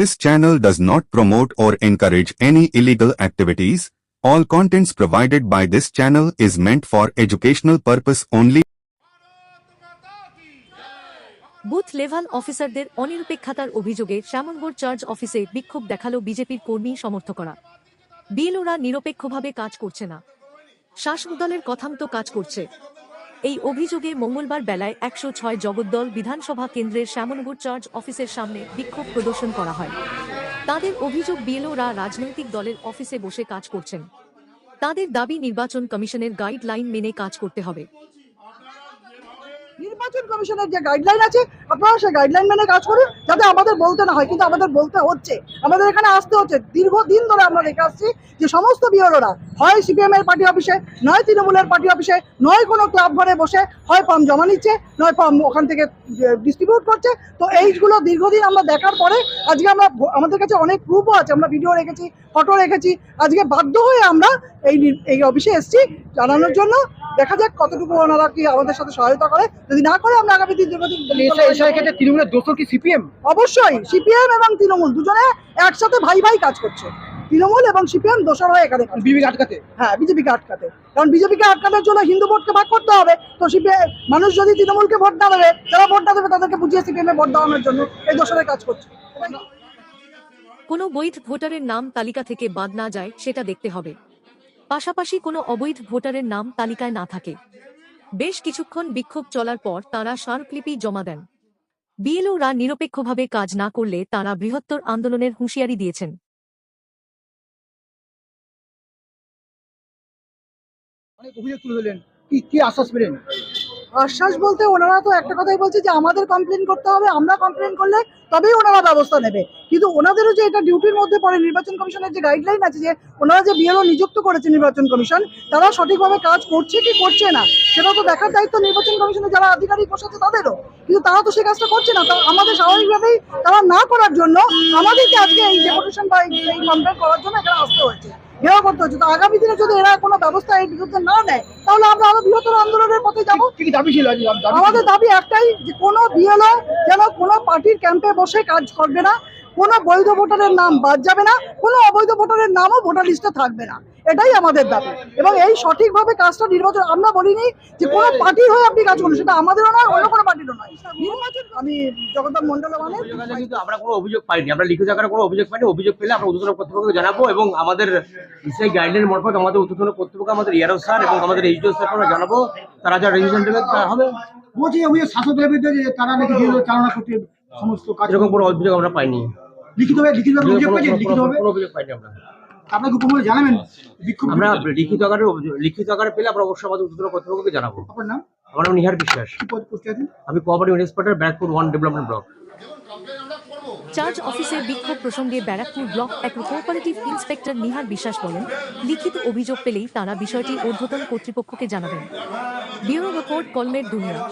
This channel does not promote or encourage any illegal activities. All contents provided by this channel is meant for educational purpose only. Booth level অফিসারদের অনিরপেক্ষতার অভিযোগে শ্যামনগড় charge অফিসে বিক্ষোভ দেখাল বিজেপির কর্মী সমর্থকরা বিএলওরা নিরপেক্ষভাবে কাজ করছে না শাসক দলের কথামতো কাজ করছে এই অভিযোগে মঙ্গলবার বেলায় একশো ছয় জগদ্দল বিধানসভা কেন্দ্রের শ্যামনগর চার্জ অফিসের সামনে বিক্ষোভ প্রদর্শন করা হয়। তাদের অভিযোগ বিএলওরা রাজনৈতিক দলের অফিসে বসে কাজ করছেন। তাদের দাবি নির্বাচন কমিশনের গাইডলাইন মেনে কাজ করতে হবে। নির্বাচন কমিশনের যে গাইডলাইন আছে, আপনারা সেই গাইডলাইন মেনে কাজ করুন, যাতে আমাদের বলতে না হয়, কিন্তু আমাদের বলতে হচ্ছে। আমাদের এখানে আসতে হচ্ছে। দীর্ঘদিন ধরে আমরা দেখে আসছি যে সমস্ত বিওরোরা হয় সিপিএম এর পার্টি অফিসে, নয় তৃণমূলের পার্টি অফিসে, নয় কোনো ক্লাব ঘরে বসে, হয় ফর্ম জমা নিচ্ছে, নয় ফর্ম ওখান থেকে ডিস্ট্রিবিউট করছে। তো এইগুলো দীর্ঘদিন আমরা দেখার পরে, আজকে আমরা আমাদের কাছে অনেক প্রুফও আছে। আমরা ভিডিও রেখেছি ফটো রেখেছি। আজকে বাধ্য হয়ে আমরা এই এই অফিসে এসেছি জানানোর জন্য। দেখা যাক কতটুকু ওনারা কি আমাদের সাথে সহায়তা করে। যদি না করে আমরা আগামী দিন ক্ষেত্রে তৃণমূলের দোষর কি সিপিএম? অবশ্যই সিপিএম এবং তৃণমূল দুজনে একসাথে ভাই ভাই কাজ করছে। তৃণমূল এবং সিপিএম দোষর হয়ে এখানে। বিবি আটকাতে? হ্যাঁ বিজেপিকে আটকাতে। কারণ বিজেপিকে আটকানোর জন্য হিন্দু ভোটকে ভাগ করতে হবে। তো সিপিএম মানুষ যদি তৃণমূলকে ভোট না দেবে যারা ভোট না দেবে তাদেরকে বুঝিয়ে সিপিএম এ ভোট দেওয়ানোর জন্য এই দোষরের কাজ করছে। কোনো বৈধ ভোটারের নাম তালিকা থেকে বাদ না যায় সেটা দেখতে হবে। পাশাপাশি কোনো অবৈধ ভোটারের নাম তালিকায় না থাকে। বেশ কিছুক্ষণ বিক্ষোভ চলার পর তারা স্মারকলিপি জমা দেন। বিএলওরা নিরপেক্ষভাবে কাজ না করলে তারা বৃহত্তর আন্দোলনের হুঁশিয়ারি দিয়েছেন। অনেক অভিযোগ তুলে ধরলেন। কি কি আশ্বাস পেলেন? আশ্বাস বলতে ওনারা তো একটা কথাই বলছে যে আমাদের কমপ্লেন করতে হবে, আমরা কমপ্লেন করলে তবেই ওনারা ব্যবস্থা নেবে। কিন্তু ওনাদেরও যে এটা ডিউটির মধ্যে পড়ে, নির্বাচন কমিশনের যে গাইডলাইন আছে যে ওনারা যে বিএলও নিযুক্ত করেছে নির্বাচন কমিশন, তারা সঠিকভাবে কাজ করছে কি করছে না, সেটা তো দেখার দায়িত্ব নির্বাচন কমিশনের যারা আধিকারিক বসেছে তাদেরও। কিন্তু তারা তো সে কাজটা করছে না আমাদের স্বাভাবিকভাবেই তারা না করার জন্য আমাদেরকে আজকে এই ডেপুটেশন বা এই কমপ্লেন করার জন্য এখানে আসতে হয়েছে। ঘেরাও করতে হচ্ছে। তো আগামী দিনে যদি এরা কোনো ব্যবস্থা এর বিরুদ্ধে না নেয় তাহলে আমরা আরও বৃহত্তর আন্দোলনের পথে যাব। দাবি ছিল? আমাদের দাবি একটাই যে কোনো বিএলও যেন কোনো পার্টির ক্যাম্পে বসে কাজ করবে না কোনো বৈধ ভোটারের নাম বাদ যাবে না কোনো অবৈধ ভোটারের নামও ভোটার লিস্টে থাকবে না। এটাই আমাদের দাবি। এবং এই সঠিকভাবে কাজটা নির্বাচন আমরা বলিনি যে কোনো পার্টি হয়ে আপনি কাজ করুন সেটা আমাদেরও নয় অন্য কোনো পার্টিরও নয়। নির্বাচন আমি জগন্নাথ মন্ডল মানে কিন্তু আমরা কোনো অভিযোগ পাইনি। আমরা লিখিত আকারে কোনো অভিযোগ পাইনি। অভিযোগ পেলে আমরা উদ্বোধন কর্তৃপক্ষকে জানাব এবং আমাদের সেই গাইডলাইন মারফত আমাদের উদ্বোধন কর্তৃপক্ষ আমাদের ইয়ারো স্যার এবং আমাদের এইচডিও স্যারকে আমরা জানাব। তারা যা রেজিস্ট্রেশন দেবে তা হবে। বলছি অভিযোগ শাসক দলের বিরুদ্ধে যে তারা নাকি চালনা করতে সমস্ত কাজ এরকম কোনো অভিযোগ আমরা পাইনি। লিখিতভাবে লিখিতভাবে অভিযোগ লিখিতভাবে কোনো অভিযোগ পাইনি আমরা। আপনাকে উপমূল্যে জানাবেন? বিক্ষোভ আমরা লিখিত আকারে অভিযোগ- লিখিত আকারে পেলে আমরা অবশ্যই আমাদের উদ্বোধন কর্তৃপক্ষকে জানাব। আপনার নাম? আমার নাম নিহার বিশ্বাস। আমি cooperative inspector Barrackpore one development block. Charge অফিসের বিক্ষোভ প্রসঙ্গে ব্যারাকপুর ব্লক এক কোঅপারেটিভ ইন্সপেক্টর নিহার বিশ্বাস বলেন লিখিত অভিযোগ পেলেই তারা বিষয়টি ঊর্ধ্বতন কর্তৃপক্ষকে জানাবেন। ব্যুরো রিপোর্ট কলমের দুনিয়া।